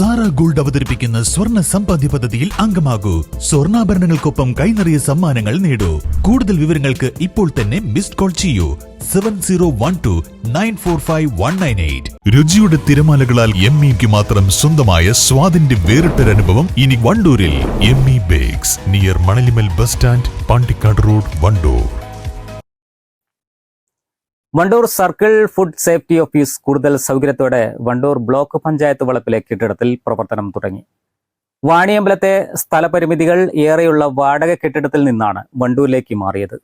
Sara gold അവതരിപ്പിക്കുന്ന സ്വർണ സമ്പാദ്യ പദ്ധതിയിൽ അംഗമാകൂ. സ്വർണാഭരണങ്ങൾക്കൊപ്പം കൈനിറിയ സമ്മാനങ്ങൾ നേടൂ. കൂടുതൽ വിവരങ്ങൾക്ക് ഇപ്പോൾ തന്നെ മിസ്ഡ് കോൾ ചെയ്യൂ. Seven zero one two nine four five one nine eight. രുചിയുടെ തിരമാലകളാൽ എം ഇക്ക് മാത്രം സ്വന്തമായ സ്വാദിന്റെ വേറിട്ടൊരനുഭവം ഇനി വണ്ടൂരിൽ. M E bakes near Manalimal bus stand Pandikkad road Wandoor. Wandoor circle food safety office കൂടുതൽ സൗകര്യത്തോടെ വണ്ടൂർ ബ്ലോക്ക് പഞ്ചായത്ത് വളപ്പിലെ കെട്ടിടത്തിൽ പ്രവർത്തനം തുടങ്ങി. വാണിയമ്പലത്തെ സ്ഥലപരിമിതികൾ ഏറെയുള്ള വാടക കെട്ടിടത്തിൽ നിന്നാണ് വണ്ടൂരിലേക്ക് മാറിയത്.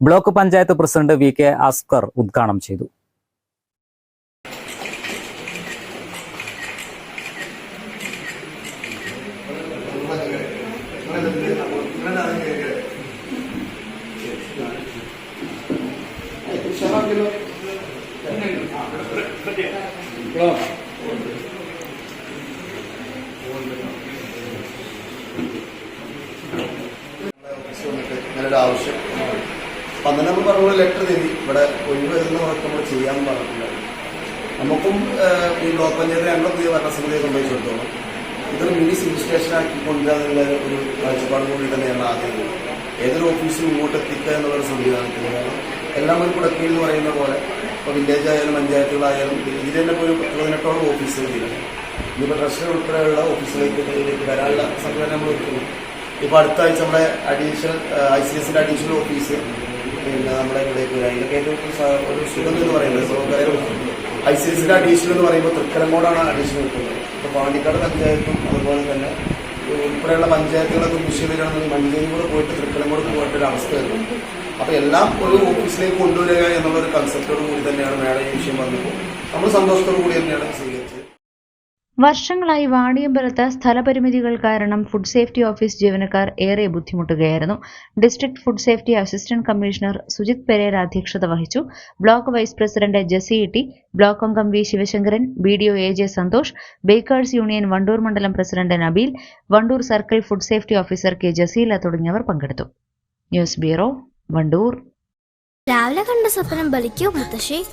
Block panchayat president V K Askar ഉദ്ഘാടനം ചെയ്തു. വന്നിട്ട് ഇങ്ങനൊരു ആവശ്യം പന്ത്രണ്ട് അന്ന് പറഞ്ഞ ലെറ്റർ തരി ഇവിടെ ഒഴിവരുന്ന വർക്ക് നമ്മൾ ചെയ്യാൻ പറഞ്ഞിട്ടുണ്ടായിരുന്നു നമുക്കും ഈ ബ്ലോക്ക് പഞ്ചായത്ത് ഞങ്ങളുടെ പുതിയ ഭരണസമിതിയെ സംബന്ധിച്ചിടത്തോളം ഇതൊരു മിനി സിവിൽ സ്റ്റേഷനാക്കി കൊണ്ടുവരാനുള്ള ഒരു കാഴ്ചപ്പാട് കൂടി തന്നെയാണ് ആദ്യം. ഏതൊരു ഓഫീസിൽ ഇങ്ങോട്ട് എത്തിക്കുക എന്നുള്ള സംവിധാനത്തിന് കാരണം എല്ലാം ഒരു കുടക്കി എന്ന് പറയുന്ന പോലെ ഇപ്പോൾ വില്ലേജ് ആയാലും പഞ്ചായത്തുകളായാലും ഇതിൽ തന്നെ ഒരു പത്ത് പതിനെട്ടോളം ഓഫീസുകൾ ഇതിലുണ്ട് ഇനിയിപ്പോൾ ട്രഷറി ഉൾപ്പെടെയുള്ള ഓഫീസുകളിലേക്ക് ഇതിലേക്ക് വരാനുള്ള സംഘടന നമ്മൾ ഒരുക്കുന്നു ഇപ്പോൾ അടുത്ത ആഴ്ച നമ്മുടെ അഡീഷണൽ ഐ സി എസിന്റെ അഡീഷണൽ ഓഫീസ് പിന്നെ നമ്മുടെ ഇവിടേക്ക് വരാം ഇതിന്റെ ഏറ്റവും ഒരു സുഖം എന്ന് പറയുന്നത് ഐ സി എസിന്റെ അഡീഷണൽ എന്ന് പറയുമ്പോൾ തൃക്കലങ്ങോടാണ് അഡീഷണൽ കിട്ടുന്നത് ഇപ്പോൾ പാണ്ടിക്കാട് പഞ്ചായത്തും അതുപോലെ തന്നെ ഉൾപ്പെടെയുള്ള പഞ്ചായത്തുകളൊക്കെ കൃഷി വരികയാണെന്നുണ്ടെങ്കിൽ മഞ്ചേരി കൂടെ പോയിട്ട് തൃക്കലങ്ങോട് പോയിട്ട് ഒരു അവസ്ഥ വരുന്നു. അപ്പോൾ എല്ലാം ഒരു ഓഫീസിലേക്ക് കൊണ്ടുവരിക എന്നുള്ള ഒരു കൺസെപ്റ്റോട് കൂടി തന്നെയാണ് മേഡം ഈ വിഷയം വന്നപ്പോൾ. നമ്മൾ സന്തോഷത്തോടു കൂടി തന്നെയാണ് സ്വീകരിച്ചത്. വർഷങ്ങളായി വാണിയമ്പലത്ത് സ്ഥലപരിമിതികൾ കാരണം ഫുഡ് സേഫ്റ്റി ഓഫീസ് ജീവനക്കാർ ഏറെ ബുദ്ധിമുട്ടുകയായിരുന്നു. District food safety assistant commissioner Sujith Pereira അധ്യക്ഷത വഹിച്ചു. Block vice president Jessy Itty block അംഗം V Sivasankaran B D O A J Santhosh bakers union Wandoor മണ്ഡലം president Nabeel Wandoor circle food safety officer K Jaseela തുടങ്ങിയവർ പങ്കെടുത്തു. News bureau Wandoor രാവിലെ കണ്ട സ്വപ്നം ബലിക്കോ മുത്തശ്ശി?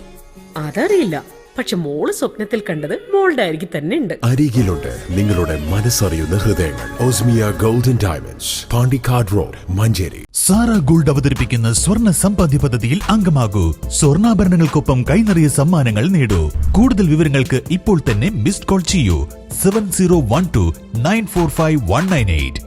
അതറിയില്ല. പക്ഷെ മോൾ സ്വപ്നത്തിൽ കണ്ടത് മോളുടെ അരികിൽ തന്നെ ഉണ്ട്. അരികിലുണ്ട് നിങ്ങളുടെ മനസ്സറിയുന്ന ഹൃദയങ്ങൾ. Osmiya golden diamonds Pandikkad road Manjeri. Sara gold അവതരിപ്പിക്കുന്ന സ്വർണ സമ്പാദ്യ പദ്ധതിയിൽ അംഗമാകൂ. സ്വർണാഭരണങ്ങൾക്കൊപ്പം കൈനിറിയ സമ്മാനങ്ങൾ നേടൂ. കൂടുതൽ വിവരങ്ങൾക്ക് ഇപ്പോൾ തന്നെ മിസ്ഡ് കോൾ ചെയ്യൂ. Seven zero one two nine four five one nine eight.